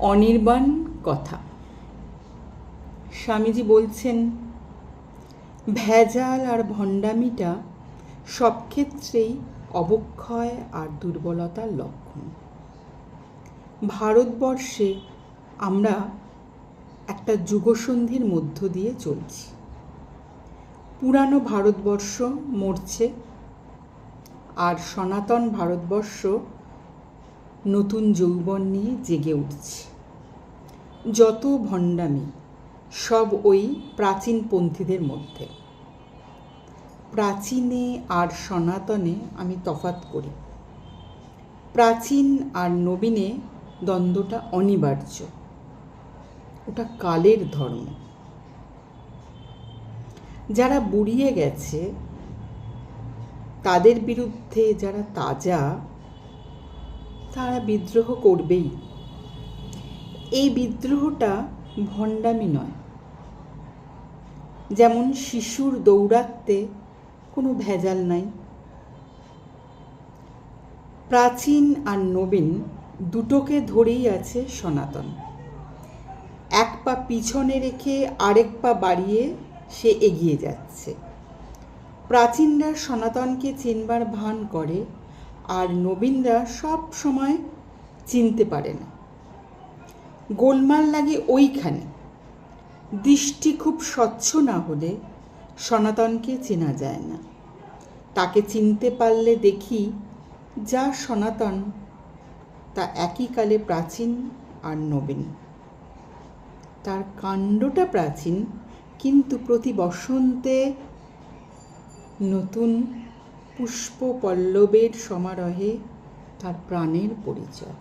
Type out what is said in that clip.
অনির্বাণ কথা। স্বামীজি বলছেন, ভেজাল আর ভণ্ডামিটা সব ক্ষেত্রেই অবক্ষয় আর দুর্বলতার লক্ষণ। ভারতবর্ষে আমরা একটা যুগসন্ধির মধ্য দিয়ে চলছি। পুরানো ভারতবর্ষ মরছে আর সনাতন ভারতবর্ষ নতুন যৌবন নিয়ে জেগে উঠছে। যত ভণ্ডামি, সব ওই প্রাচীনপন্থীদের মধ্যে। প্রাচীনে আর সনাতনে আমি তফাত করি। প্রাচীন আর নবীনে দ্বন্দ্বটা অনিবার্য। ওটা কালের ধর্ম। যারা বুড়িয়ে গেছে, তাদের বিরুদ্ধে যারা তাজা তারা বিদ্রোহ করবেই। এই বিদ্রোহটা ভণ্ডামি নয়। যেমন শিশুর দৌড়াতে কোনো ভেজাল নাই। প্রাচীন আর নবীন দুটোকে ধরেই আছে সনাতন। এক পা পিছনে রেখে আরেক পা বাড়িয়ে সে এগিয়ে যাচ্ছে। প্রাচীনরা সনাতনকে চিনবার ভান করে আর নবীনরা সব সময় চিনতে পারে না গোলমাল লাগে ওইখানে। দৃষ্টি খুব স্বচ্ছ না হলে সনাতনকে চেনা যায় না। তাকে চিনতে পারলে দেখি যা সনাতন, তা একই কালে প্রাচীন আর নবীন। তার কাণ্ডটা প্রাচীন, কিন্তু প্রতি বসন্তে নতুন পুষ্প সমারহে সমারোহে তার প্রাণের পরিচয়।